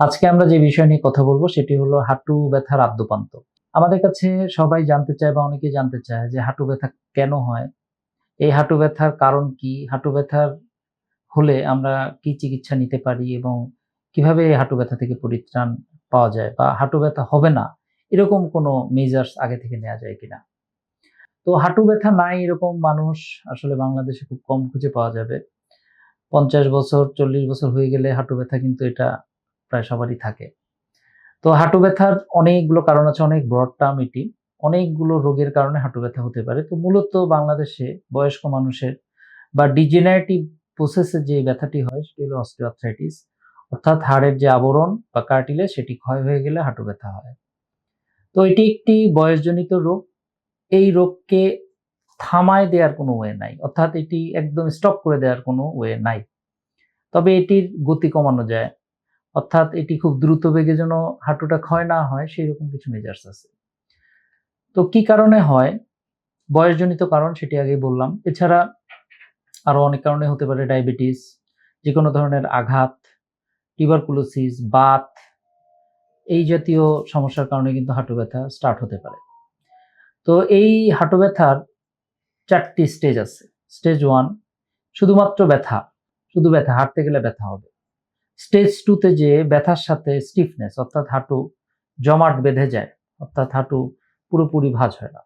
আজকে আমরা যে বিষয় নিয়ে কথা বলব সেটি হলো হাঁটু ব্যথার আদ্যপান্ত। আমাদের কাছে সবাই জানতে চায় বা অনেকে জানতে চায় যে হাঁটু ব্যথা কেন হয়? এই হাঁটু ব্যথার কারণ কি? হাঁটু ব্যথার হলে আমরা কি চিকিৎসা নিতে পারি এবং কীভাবে এই হাঁটু ব্যথা থেকে পরিত্রাণ পাওয়া যায় বা হাঁটু ব্যথা হবে না? এরকম কোনো মেজার্স আগে থেকে নেওয়া যায় কিনা? তো হাঁটু ব্যথা নাই এরকম মানুষ আসলে বাংলাদেশে খুব কম খুঁজে পাওয়া যাবে। পঞ্চাশ বছর, চল্লিশ বছর হয়ে গেলে হাঁটু ব্যথা কিন্তু এটা প্রায় সবারই থাকে। তো হাঁটু ব্যথার অনেকগুলো কারণ আছে, অনেক ব্রড টার্ম এটি। অনেকগুলো রোগের কারণে হাঁটু ব্যথা হতে পারে। তো মূলত বাংলাদেশে বয়স্ক মানুষের বা ডিজেনারেটিভ প্রসেসে যে ব্যথাটি হয়, সেটি হলো অস্টিওআর্থ্রাইটিস অর্থাৎ হাড়ের যে আবরণ বা কার্টিলে সেটি ক্ষয় হয়ে গেলে হাঁটু ব্যথা হয়। তো এটি একটি বয়সজনিত রোগ। এই রোগকে থামায় দেওয়ার কোনো ওয়ে নাই, অর্থাৎ এটি একদম স্টপ করে দেওয়ার কোনো ওয়ে নাই। তবে এটির গতি কমানো যায়। অর্থাৎ এটি খুব দ্রুত বেগে যেন হাঁটুটা ক্ষয় না হয় সেই রকম কিছু মেজার্স আছে। তো কি কারণে হয়? বয়সজনিত কারণ, সেটি আগেই বললাম। এছাড়া আরও অনেক কারণে হতে পারে ডায়াবেটিস যে কোনো ধরনের আঘাত টিউবারকুলোসিস বাত, এই জাতীয় সমস্যার কারণে কিন্তু হাঁটু ব্যথা স্টার্ট হতে পারে। তো এই হাঁটু ব্যথার চারটি স্টেজ আছে। স্টেজ ওয়ান শুধুমাত্র ব্যথা, শুধু ব্যথা, হাঁটতে গেলে ব্যথা হবে। স্টেজ টুতে যে ব্যথার সাথে স্টিফনেস অর্থাৎ হাঁটু জমাট বেঁধে যায়, অর্থাৎ হাঁটু পুরোপুরি ভাঁজ হয় না।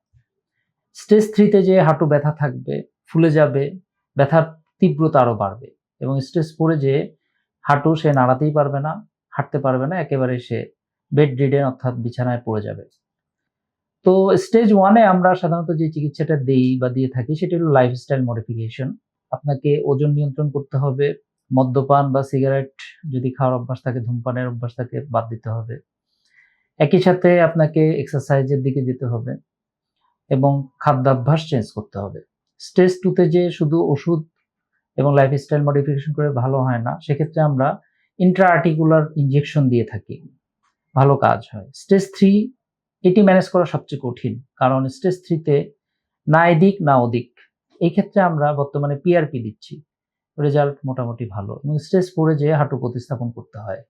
স্টেজ থ্রিতে যে হাঁটু ব্যথা থাকবে, ফুলে যাবে, ব্যথার তীব্রতা আরও বাড়বে এবং স্টেজ ফোরে যে হাঁটু সে নাড়াতেই পারবে না, হাঁটতে পারবে না, একেবারে সে বেড রিডেন অর্থাৎ বিছানায় পড়ে যাবে। তো স্টেজ ওয়ানে আমরা সাধারণত যে চিকিৎসাটা দেই বা দিয়ে থাকি, সেটি হলো লাইফস্টাইল মডিফিকেশন আপনাকে ওজন নিয়ন্ত্রণ করতে হবে মদ্যপান বা সিগারেট যদি খাওয়ার অভ্যাস থাকে, ধূমপানের অভ্যাস থাকে বাদ দিতে হবে। একই সাথে আপনাকে এক্সারসাইজের দিকে যেতে হবে এবং খাদ্যাভ্যাস চেঞ্জ করতে হবে। স্টেজ টুতে যে শুধু ওষুধ এবং লাইফস্টাইল মডিফিকেশন করে ভালো হয় না, সেক্ষেত্রে আমরা ইন্ট্রা আর্টিকুলার ইনজেকশন দিয়ে থাকি। ভালো কাজ হয়। স্টেজ থ্রি এটি ম্যানেজ করা সবচেয়ে কঠিন, কারণ স্টেজ থ্রিতে না এদিক, না ওদিক। এই ক্ষেত্রে আমরা বর্তমানে পিআরপি দিচ্ছি। রেজাল্ট মোটামুটি ভালো। এবং স্টেজ ফোরে যেয়ে হাঁটু প্রতিস্থাপন করতে হয়।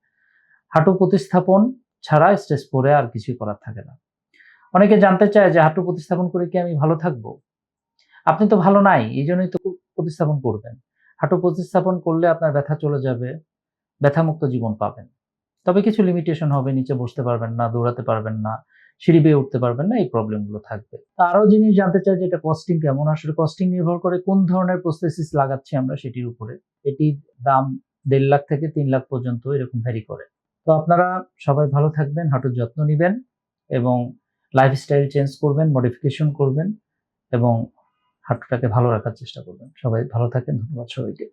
হাঁটু প্রতিস্থাপন ছাড়া স্টেজ ফোরে আর কিছুই করার থাকে না। অনেকে জানতে চায় যে হাঁটু প্রতিস্থাপন করে কি আমি ভালো থাকব? আপনি তো ভালো নাই এই জন্যই তো প্রতিস্থাপন করবেন। হাঁটু প্রতিস্থাপন করলে আপনার ব্যথা চলে যাবে, ব্যথামুক্ত জীবন পাবেন। তবে কিছু লিমিটেশন হবে, নিচে বসতে পারবেন না, দৌড়াতে পারবেন না। সিঁড়ি বেয়ে উঠতে পারবেন না, এই প্রবলেমগুলো থাকবে। আরও জিনিস জানতে চাই যে এটা কস্টিং কেমন? আসলে কস্টিং নির্ভর করে কোন ধরনের প্রসেসিস লাগাচ্ছি আমরা সেটির উপরে। এটির দাম দেড় লাখ থেকে তিন লাখ পর্যন্ত এরকম ভ্যারি করে। তো আপনারা সবাই ভালো থাকবেন, হাঁটুর যত্ন নেবেন এবং লাইফস্টাইল চেঞ্জ করবেন মডিফিকেশন করবেন এবং হাঁটুটাকে ভালো রাখার চেষ্টা করবেন। সবাই ভালো থাকেন, ধন্যবাদ সবাইকে।